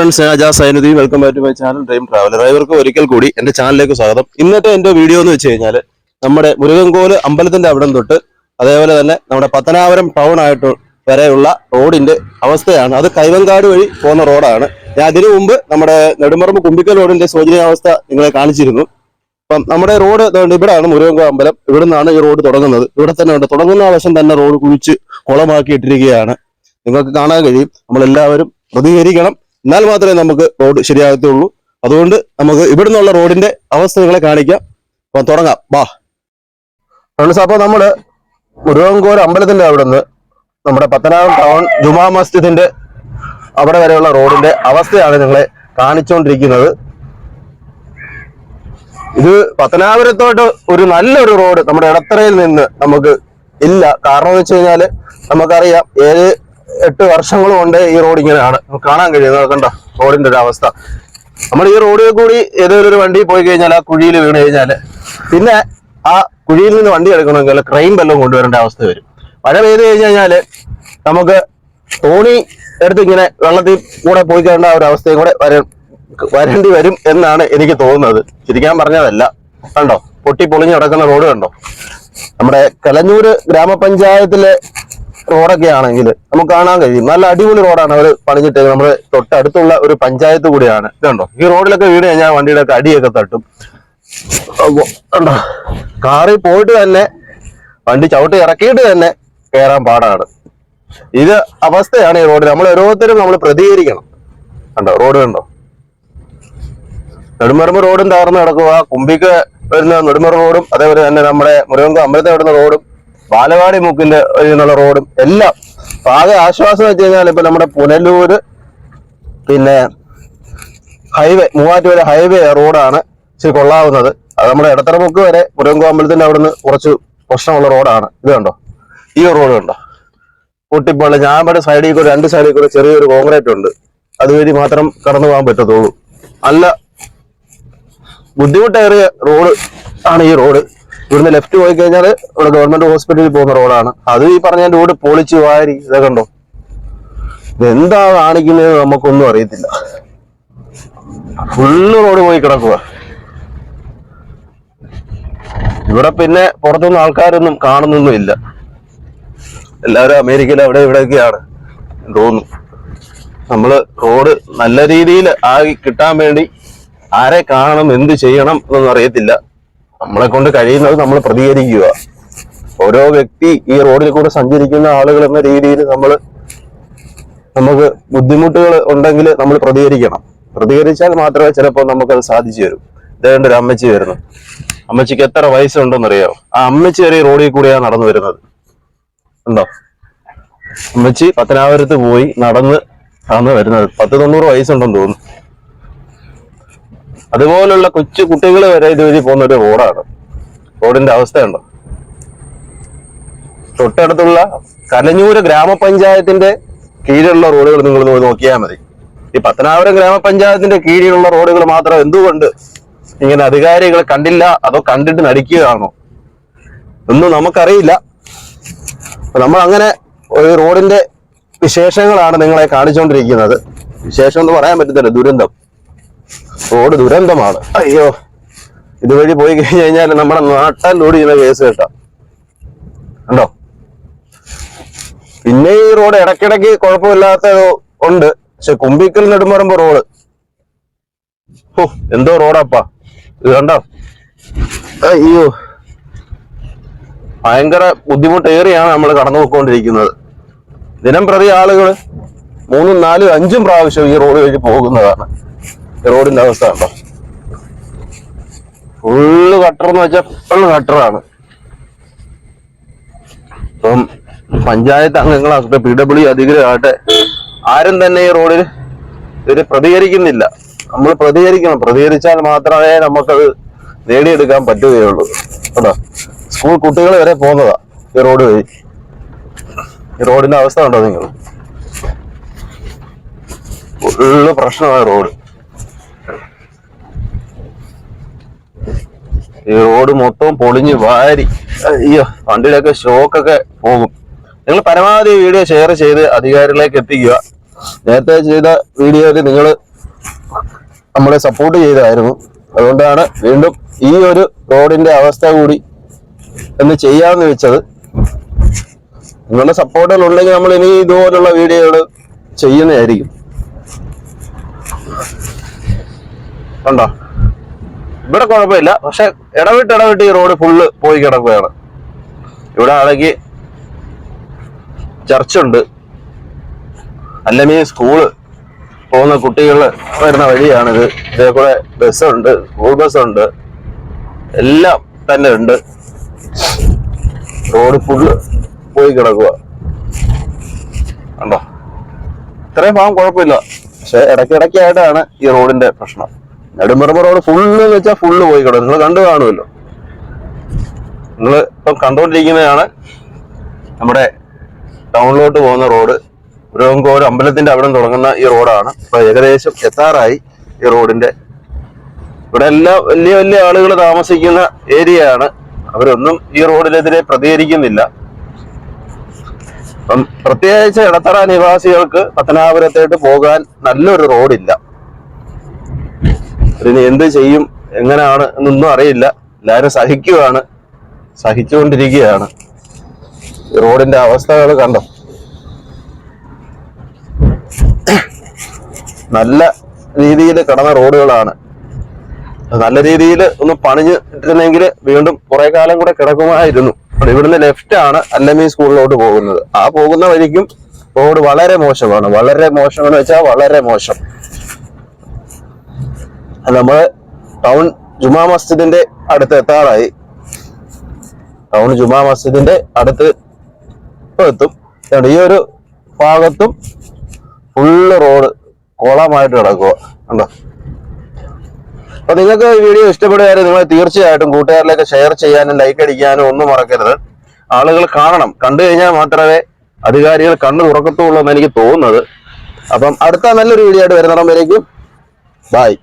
Friends ഞാൻ Sainuddin. Welcome back to my channel dream traveller ഡ്രൈവർക്ക് ഒരിക്കൽ കൂടി എന്റെ ചാനലിലേക്ക് സ്വാഗതം. ഇന്നത്തെ എന്റെ വീഡിയോ എന്ന് വെച്ച് കഴിഞ്ഞാൽ നമ്മുടെ മുരുകൻകോൽ അമ്പലത്തിന്റെ അവിടം തൊട്ട് അതേപോലെ തന്നെ നമ്മുടെ പത്തനാപുരം ടൗൺ ആയിട്ട് വരെയുള്ള റോഡിന്റെ അവസ്ഥയാണ്. അത് കൈവങ്കാട് വഴി പോകുന്ന റോഡാണ്. ഞാൻ അതിനു മുമ്പ് നമ്മുടെ നെടുമറമ്പ് കുമ്പിക്കൽ റോഡിന്റെ ശോചനീയാവസ്ഥ നിങ്ങളെ കാണിച്ചിരുന്നു. അപ്പം നമ്മുടെ റോഡ് ഇവിടെയാണ് മുരുകൻകോ അമ്പലം. ഇവിടെ നിന്നാണ് ഈ റോഡ് തുടങ്ങുന്നത്. ഇവിടെ തന്നെ ഉണ്ട്. തുടങ്ങുന്ന വശം തന്നെ റോഡ് കുഴിച്ച് കുളമാക്കി ഇട്ടിരിക്കുകയാണ് നിങ്ങൾക്ക് കാണാൻ കഴിയും. നമ്മളെല്ലാവരും പ്രതികരിക്കണം. എന്നാൽ മാത്രമേ നമുക്ക് റോഡ് ശരിയാകത്തുള്ളൂ. അതുകൊണ്ട് നമുക്ക് ഇവിടുന്നുള്ള റോഡിന്റെ അവസ്ഥ നിങ്ങളെ കാണിക്കാം. അപ്പം തുടങ്ങാം. വാ ഫ്രണ്ട്സ് അപ്പോൾ നമ്മൾ മുരുകൻകോർ അമ്പലത്തിന്റെ അവിടെ നിന്ന് നമ്മുടെ പത്തനാപുരം ടൗൺ ജുമാ മസ്ജിദിന്റെ അവിടെ വരെയുള്ള റോഡിന്റെ അവസ്ഥയാണ് നിങ്ങളെ കാണിച്ചുകൊണ്ടിരിക്കുന്നത് ഇത് പത്തനാപുരത്തോട്ട് ഒരു നല്ലൊരു റോഡ് നമ്മുടെ ഇടത്തറയിൽ നിന്ന് നമുക്ക് ഇല്ല. കാരണം എന്ന് വെച്ച് കഴിഞ്ഞാൽ നമുക്കറിയാം ഏഴ് എട്ട് വർഷങ്ങൾ കൊണ്ട് ഈ റോഡ് ഇങ്ങനെയാണ്. കാണാൻ കഴിയുന്നത് കണ്ടോ റോഡിന്റെ ഒരു അവസ്ഥ. നമ്മൾ ഈ റോഡിൽ കൂടി ഏതെങ്കിലും ഒരു വണ്ടി പോയി കഴിഞ്ഞാൽ ആ കുഴിയിൽ വീണ് കഴിഞ്ഞാൽ പിന്നെ ആ കുഴിയിൽ നിന്ന് വണ്ടി എടുക്കണമെങ്കിൽ ക്രൈം വല്ലതും കൊണ്ടുവരേണ്ട അവസ്ഥ വരും. മഴ പെയ്ത് കഴിഞ്ഞ് കഴിഞ്ഞാൽ നമുക്ക് തോണി എടുത്ത് ഇങ്ങനെ വെള്ളത്തിൽ കൂടെ പോയി കഴിയേണ്ട ആ ഒരു അവസ്ഥയും കൂടെ വര വരേണ്ടി വരും എന്നാണ് എനിക്ക് തോന്നുന്നത്. ചിരിക്കാൻ പറഞ്ഞതല്ല. കണ്ടോ പൊട്ടി പൊളിഞ്ഞ് കിടക്കുന്ന റോഡ് കണ്ടോ? നമ്മുടെ കലഞ്ഞൂര് ഗ്രാമപഞ്ചായത്തിലെ റോഡൊക്കെ ആണെങ്കിൽ നമുക്ക് കാണാൻ കഴിയും. നല്ല അടിപൊളി റോഡാണ് അവർ പണിഞ്ഞിട്ട് നമ്മുടെ തൊട്ടടുത്തുള്ള ഒരു പഞ്ചായത്ത് കൂടിയാണ്. ഇതുണ്ടോ? ഈ റോഡിലൊക്കെ വീട് കഴിഞ്ഞാൽ വണ്ടിയുടെ ഒക്കെ അടിയൊക്കെ തട്ടും. കാറിൽ പോയിട്ട് തന്നെ വണ്ടി ചവിട്ടി ഇറക്കിയിട്ട് തന്നെ കയറാൻ പാടാണ്. ഇത് അവസ്ഥയാണ് ഈ റോഡ് നമ്മൾ ഓരോരുത്തരും നമ്മൾ പ്രതികരിക്കണം. കണ്ടോ? റോഡ് കണ്ടോ? നെടുമറുമ്പ് റോഡും തകർന്ന് കിടക്കുക കുമ്പിക്ക് വരുന്ന നെടുമറ റോഡും അതേപോലെ തന്നെ നമ്മുടെ മുരുകൻകോ അമ്പലത്തെ വരുന്ന റോഡും ബാലവാടി മൂക്കിന്റെ എന്നുള്ള റോഡും എല്ലാം അപ്പൊ ആകെ ആശ്വാസം വെച്ച് കഴിഞ്ഞാൽ ഇപ്പൊ നമ്മുടെ പുനലൂര് പിന്നെ ഹൈവേ മൂവാറ്റുപുഴ ഹൈവേ റോഡാണ് ഇച്ചിരി കൊള്ളാവുന്നത്. അത് നമ്മുടെ ഇടത്തറമുക്ക് വരെ മുരുകൻകോ അമ്പലത്തിന്റെ അവിടുന്ന് കുറച്ച് പ്രശ്നമുള്ള റോഡാണ്. ഇത് കണ്ടോ? ഈ റോഡ് കണ്ടോ? പൊട്ടിപ്പള്ളി ഞാൻ ഇവിടെ സൈഡിൽ കൂടെ രണ്ട് സൈഡിൽ കൂടെ ചെറിയൊരു കോൺക്രീറ്റ് ഉണ്ട്. അതുവഴി മാത്രം കടന്നു പോകാൻ പറ്റത്തുള്ളൂ. നല്ല ബുദ്ധിമുട്ടേറിയ റോഡ് ആണ് ഈ റോഡ്. ഇവിടുന്ന് ലെഫ്റ്റ് പോയി കഴിഞ്ഞാൽ ഇവിടെ ഗവൺമെന്റ് ഹോസ്പിറ്റലിൽ പോകുന്ന റോഡാണ് അത് ഈ പറഞ്ഞ റോഡ് പൊളിച്ചു വാരി ഇതൊക്കെ ഉണ്ടോ ഇതെന്താ കാണിക്കുന്നത് നമുക്കൊന്നും അറിയത്തില്ല. ഫുള്ള് റോഡ് പോയി കിടക്കുക ഇവിടെ പിന്നെ പുറത്തുനിന്ന് ആൾക്കാരൊന്നും കാണുന്നൊന്നും ഇല്ല. എല്ലാവരും അമേരിക്കയിൽ അവിടെ ഇവിടെയൊക്കെയാണ് തോന്നുന്നു. നമ്മൾ റോഡ് നല്ല രീതിയിൽ ആയി കിട്ടാൻ വേണ്ടി ആരെ കാണണം എന്ത് ചെയ്യണം എന്നൊന്നും അറിയത്തില്ല. നമ്മളെ കൊണ്ട് കഴിയുന്നത് നമ്മൾ പ്രതികരിക്കുക. ഓരോ വ്യക്തി ഈ റോഡിൽ കൂടെ സഞ്ചരിക്കുന്ന ആളുകൾ എന്ന രീതിയിൽ നമ്മൾ നമുക്ക് ബുദ്ധിമുട്ടുകൾ ഉണ്ടെങ്കിൽ നമ്മൾ പ്രതികരിക്കണം. പ്രതികരിച്ചാൽ മാത്രമേ ചിലപ്പോൾ നമുക്കത് സാധിച്ചു വരും ഇതേണ്ട ഒരു അമ്മച്ചി വരുന്നു. അമ്മച്ചിക്ക് എത്ര വയസ്സുണ്ടെന്ന് അറിയാമോ ആ അമ്മച്ചി വരെ റോഡിൽ കൂടെയാണ് നടന്നു വരുന്നത്. ഉണ്ടോ? അമ്മച്ചി പത്തനാപുരത്ത് പോയി നടന്ന് ആണ് വരുന്നത്. പത്ത് തൊണ്ണൂറ് വയസ്സുണ്ടെന്ന് തോന്നുന്നു. അതുപോലുള്ള കൊച്ചു കുട്ടികൾ വരെ ഇതുവഴി പോകുന്ന ഒരു റോഡാണ്. റോഡിന്റെ അവസ്ഥയുണ്ടോ. തൊട്ടടുത്തുള്ള കലഞ്ഞൂര് ഗ്രാമപഞ്ചായത്തിന്റെ കീഴിലുള്ള റോഡുകൾ നിങ്ങൾ നോക്കിയാൽ മതി. ഈ പത്തനാപുരം ഗ്രാമപഞ്ചായത്തിന്റെ കീഴിലുള്ള റോഡുകൾ മാത്രം എന്തുകൊണ്ട് ഇങ്ങനെ അധികാരികൾ കണ്ടില്ല അതോ കണ്ടിട്ട് നടിക്കുകയാണോ? ഒന്നും നമുക്കറിയില്ല. നമ്മൾ അങ്ങനെ ഒരു റോഡിന്റെ വിശേഷങ്ങളാണ് നിങ്ങളെ കാണിച്ചുകൊണ്ടിരിക്കുന്നത് വിശേഷം എന്ന് പറയാൻ പറ്റത്തില്ല ദുരന്തം. റോഡ് ദുരന്തമാണ്. അയ്യോ. ഇതുവഴി പോയി കഴിഞ്ഞു കഴിഞ്ഞാൽ നമ്മുടെ നാട്ടാലോട് ചെയ്യുന്ന കേസ് കേട്ടോ. കണ്ടോ? പിന്നെ ഈ റോഡ് ഇടയ്ക്കിടയ്ക്ക് കുഴപ്പമില്ലാത്ത ഉണ്ട്. പക്ഷെ കുമ്പിക്കൽ നെടുമ്പറമ്പ് റോഡ്. ഓ എന്തോ റോഡാപ്പാ. ഇത് കണ്ടോ? അയ്യോ. ഭയങ്കര ബുദ്ധിമുട്ടേറിയാണ് നമ്മൾ കടന്നു പോയിക്കൊണ്ടിരിക്കുന്നത് ദിനം പ്രതി ആളുകൾ മൂന്നും നാലും അഞ്ചും പ്രാവശ്യം ഈ റോഡ് വഴി പോകുന്നതാണ്. റോഡിന്റെ അവസ്ഥ കണ്ടോ? ഫുള്ള് കട്ടർ എന്ന് വെച്ചാൽ ഫുള്ള് കട്ടറാണ് ഇപ്പം പഞ്ചായത്ത് അംഗങ്ങളാകട്ടെ പി ഡബ്ല്യു അധികൃതരാകട്ടെ. ആരും തന്നെ ഈ റോഡിൽ ഇവർ പ്രതികരിക്കുന്നില്ല. നമ്മൾ പ്രതികരിക്കണം. പ്രതികരിച്ചാൽ മാത്രമേ നമുക്കത് നേടിയെടുക്കാൻ പറ്റുകയുള്ളൂ. കേട്ടോ സ്കൂൾ കുട്ടികൾ വരെ പോകുന്നതാ ഈ റോഡ് വഴി. ഈ റോഡിന്റെ അവസ്ഥ ഉണ്ടോ നിങ്ങൾ? ഫുള്ള് പ്രശ്നമാണ് റോഡ്. ഈ റോഡ് മൊത്തം പൊളിഞ്ഞ് വാരി. അയ്യോ വണ്ടിയിലൊക്കെ ഷോക്കൊക്കെ പോകും. നിങ്ങൾ പരമാവധി വീഡിയോ ഷെയർ ചെയ്ത് അധികാരികളിലേക്ക് എത്തിക്കുക. നേരത്തെ ചെയ്ത വീഡിയോയിൽ നിങ്ങൾ നമ്മളെ സപ്പോർട്ട് ചെയ്തായിരുന്നു. അതുകൊണ്ടാണ് വീണ്ടും ഈ ഒരു റോഡിന്റെ അവസ്ഥ കൂടി എന്ന് ചെയ്യാമെന്ന് വെച്ചത്. നിങ്ങളുടെ സപ്പോർട്ടുകൾ ഉണ്ടെങ്കിൽ നമ്മൾ ഇനി ഇതുപോലുള്ള വീഡിയോകൾ ചെയ്യുന്നതായിരിക്കും. കണ്ടോ? ഇവിടെ കുഴപ്പമില്ല. പക്ഷെ ഇടവിട്ട് ഇടവിട്ട് ഈ റോഡ് ഫുള്ള് പോയി കിടക്കുകയാണ്. ഇവിടെ ആണെങ്കിൽ ചർച്ചുണ്ട് അല്ലെങ്കിൽ സ്കൂൾ പോകുന്ന കുട്ടികൾ വരുന്ന വഴിയാണിത്. ഇതേ കൂടെ ബസ്സുണ്ട് സ്കൂൾ ബസ്സുണ്ട് എല്ലാം തന്നെ ഉണ്ട്. റോഡ് ഫുള്ള് പോയി കിടക്കുക. കണ്ടോ? ഇത്രയും ഭാഗം കുഴപ്പമില്ല. പക്ഷെ ഇടയ്ക്കിടയ്ക്കായിട്ടാണ് ഈ റോഡിന്റെ പ്രശ്നം. നെടുമ്പറമ്പ് റോഡ് ഫുള്ള് എന്ന് വെച്ചാൽ ഫുള്ള് പോയി കിടക്കും. നിങ്ങൾ കണ്ടു കാണുമല്ലോ. നിങ്ങൾ ഇപ്പം കണ്ടുകൊണ്ടിരിക്കുന്നതാണ് നമ്മുടെ ടൗണിലോട്ട് പോകുന്ന റോഡ്. ഒരു അമ്പലത്തിന്റെ അവിടെ തുടങ്ങുന്ന ഈ റോഡാണ്. ഇപ്പൊ ഏകദേശം എത്താറായി ഈ റോഡിന്റെ. ഇവിടെ എല്ലാം വലിയ വലിയ ആളുകൾ താമസിക്കുന്ന ഏരിയയാണ്. അവരൊന്നും ഈ റോഡിനെതിരെ പ്രതികരിക്കുന്നില്ല. അപ്പം പ്രത്യേകിച്ച് ഇടത്തറ നിവാസികൾക്ക് പത്തനാപുരത്തേട്ട് പോകാൻ നല്ലൊരു റോഡില്ല. ഇതിന് എന്ത് ചെയ്യും? എങ്ങനെയാണ് എന്നൊന്നും അറിയില്ല. എല്ലാവരും സഹിക്കുകയാണ് സഹിച്ചുകൊണ്ടിരിക്കുകയാണ്. റോഡിന്റെ അവസ്ഥകൾ കണ്ടോ? നല്ല രീതിയിൽ കടന്ന റോഡുകളാണ്. നല്ല രീതിയിൽ ഒന്ന് പണിഞ്ഞിട്ടിരുന്നെങ്കിൽ വീണ്ടും കുറെ കാലം കൂടെ കിടക്കുമായിരുന്നു. ഇവിടുന്ന് ലെഫ്റ്റ് ആണ് അല്ലമീ സ്കൂളിലോട്ട് പോകുന്നത്. ആ പോകുന്ന വഴിക്കും റോഡ് വളരെ മോശമാണ്. വളരെ മോശം എന്ന് വെച്ചാൽ വളരെ മോശം. നമ്മൾ ടൗൺ ജുമാ മസ്ജിദിന്റെ അടുത്ത് എത്താറായി. ടൗൺ ജുമാ മസ്ജിദിന്റെ അടുത്ത് എത്തും. ഈ ഒരു ഭാഗത്തും ഫുള്ള് റോഡ് കോളമായിട്ട് കിടക്കുക കണ്ടോ? അപ്പൊ നിങ്ങൾക്ക് ഈ വീഡിയോ ഇഷ്ടപ്പെടുകയായിരുന്നു നിങ്ങൾ തീർച്ചയായിട്ടും കൂട്ടുകാരിലേക്ക് ഷെയർ ചെയ്യാനും ലൈക്ക് അടിക്കാനും ഒന്നും മറക്കരുത്. ആളുകൾ കാണണം. കണ്ടു കഴിഞ്ഞാൽ മാത്രമേ അധികാരികൾ കണ്ണു തുറക്കത്തുള്ളൂ എന്ന് എനിക്ക് തോന്നുന്നത്. അപ്പം അടുത്ത നല്ലൊരു വീഡിയോ ആയിട്ട് വരുന്നിടം വരേക്കും. ബായ്